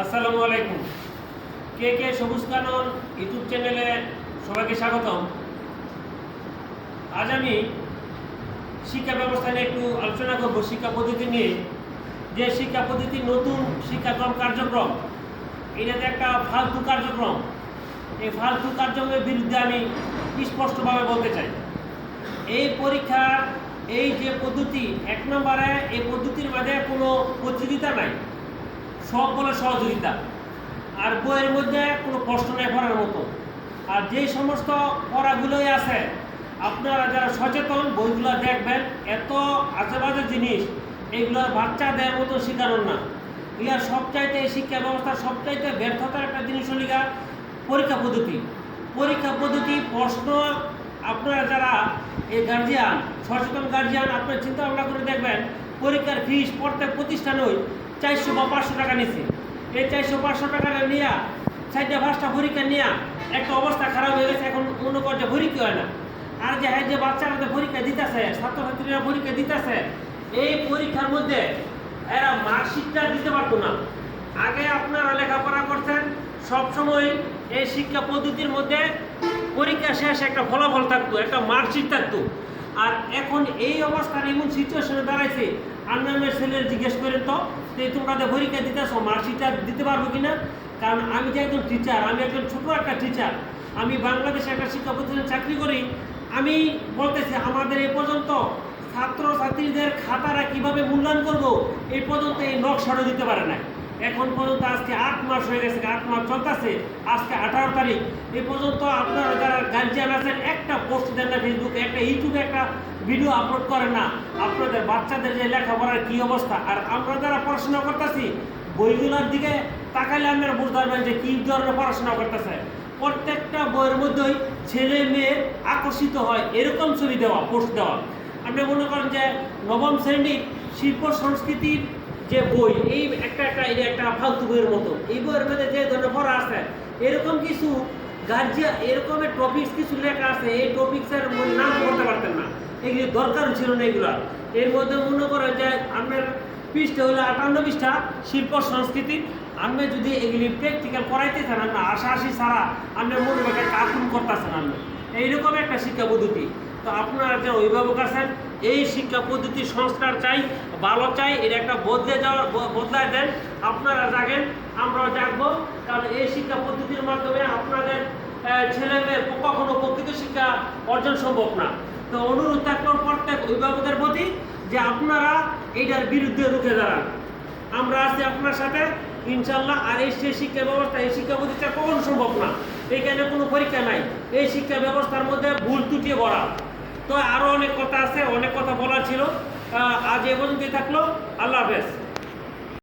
আসসালামু আলাইকুম। কে কে সবুজ কানন ইউটিউব চ্যানেলে সবাইকে স্বাগতম। আজ আমি শিক্ষা ব্যবস্থা নিয়ে একটু আলোচনা করব শিক্ষা পদ্ধতি নিয়ে। যে শিক্ষা পদ্ধতি নতুন শিক্ষাক্রম কার্যক্রম, এটাতে একটা ফালতু কার্যক্রম। এই ফালতু কার্যক্রমের বিরুদ্ধে আমি স্পষ্টভাবে বলতে চাই। এই পরীক্ষার এই যে পদ্ধতি, এক নম্বরে এই পদ্ধতির মাঝে কোনো প্রতিযোগিতা নাই। বলে সহযোগিতা। আর বইয়ের মধ্যে কোনো প্রশ্ন নেই পড়ার মতো। আর যেই সমস্ত পড়াগুলোই আছে, আপনারা যারা সচেতন, বইগুলো দেখবেন, এত আজেবাজে জিনিস, এগুলো বাচ্চাদের মতো শেখানোর না। ইয়ার সবচাইতে শিক্ষা ব্যবস্থার সবচাইতে ব্যর্থতার একটা জিনিস হল গিয়া পরীক্ষা পদ্ধতি। পরীক্ষা পদ্ধতি, প্রশ্ন, আপনারা যারা এই গার্জিয়ান সচেতন গার্জিয়ান আপনার চিন্তা ভাবনা করে দেখবেন, পরীক্ষার ফিস প্রত্যেক প্রতিষ্ঠানই চারশো বা পাঁচশো টাকা নিচ্ছে এই চারশো, পাঁচশো টাকা নিয়ে চারটা পাঁচটা পরীক্ষা নিয়ে একটা অবস্থা খারাপ হয়ে গেছে, এখন মনে কর যে পরীক্ষা হয় না। আর যে হ্যাঁ যে বাচ্চারা যে পরীক্ষা দিতেছে, ছাত্রছাত্রীরা পরীক্ষা দিতেছে, এই পরীক্ষার মধ্যে এরা মার্কশিটটা দিতে পারতো না। আগে আপনারা লেখাপড়া করছেন, সবসময় এই শিক্ষা পদ্ধতির মধ্যে পরীক্ষা শেষ একটা ফলাফল থাকতো, একটা মার্কশিট থাকতো। আর এখন এই অবস্থার এমন সিচুয়েশনে দাঁড়াইছে আন্নামের ছেলের জিজ্ঞেস করেন তো যে তোমরা যে পরীক্ষা দিতেছো, মার্কশিটটা দিতে পারব কিনা? কারণ আমি যে একজন টিচার আমি একজন ছোট একটা টিচার আমি বাংলাদেশে একটা শিক্ষা প্রতিষ্ঠানে চাকরি করি, আমি বলতেছি, আমাদের এই পর্যন্ত ছাত্র ছাত্রীদের খাতারা কীভাবে মূল্যায়ন করব? এই পর্যন্ত এই নকশাটা দিতে পারে না এখন পর্যন্ত আজকে আট মাস হয়ে গেছে, আট মাস চলতেছে। আজকে আঠারো তারিখ। এ পর্যন্ত আপনারা যারা গার্জিয়ান আছেন, একটা পোস্ট দেন না ফেসবুকে একটা ইউটিউবে একটা ভিডিও আপলোড করেন না। আপনাদের বাচ্চাদের যে লেখাপড়ার কী অবস্থা? আর আমরা যারা পড়াশোনা করতেছি, বইগুলোর দিকে তাকাইলে আপনারা বুঝতে পারবেন যে কী ধরনের পড়াশোনা করতেছে। প্রত্যেকটা বইয়ের মধ্যেই ছেলে মেয়ে আকর্ষিত হয়, এরকম ছবি দেওয়া পোস্ট দেওয়া। আপনি মনে করেন যে নবম শ্রেণির শিল্প সংস্কৃতির যে বই, এই একটা একটা এটা একটা ফালতু বইয়ের মতো। এই বইয়ের মধ্যে যে ধরনের পড়া আছে, এরকম কিছু গার্জিয়া এরকমের টপিক্স কিছু লেখা আছে, এই টপিক্সের নাম করতে পারতেন না। এগুলি দরকার ছিল না এগুলো। এর মধ্যে মনে করেন যে আপনার পৃষ্ঠা হলো আটান্ন পৃষ্ঠা, শিল্প, সংস্কৃতি। আপনি যদি এগুলি প্র্যাকটিক্যাল চান আপনার আশা আশি ছাড়া আপনার মনে একটা কার্টুন করতেছেন এইরকম একটা শিক্ষা পদ্ধতি। তো আপনারা যে অভিভাবক আছেন, এই শিক্ষা পদ্ধতির সংস্কার চাই, ভালো চাই, এটা একটা বদলে যাওয়ার বদলায় দেন, আপনারা জাগেন, আমরাও জাগবো, কারণ এই শিক্ষা পদ্ধতির মাধ্যমে আপনাদের ছেলে মেয়ের কখনো প্রকৃত শিক্ষা অর্জন সম্ভব না। তো অনুরোধ থাকল প্রত্যেক অভিভাবকের প্রতি যে আপনারা এইটার বিরুদ্ধে রুখে দাঁড়ান। আমরা আছি আপনার সাথে ইনশাল্লাহ আর এই শিক্ষা ব্যবস্থা, এই শিক্ষা প্রতিষ্ঠা কখনো সম্ভব না। এখানে কোনো পরীক্ষা নাই। এই শিক্ষা ব্যবস্থার মধ্যে ভুল ত্রুটি ভরা। তো আরও অনেক কথা আছে, অনেক কথা বলার ছিল। আজ এ পর্যন্তই থাকল। আল্লাহ হাফেজ।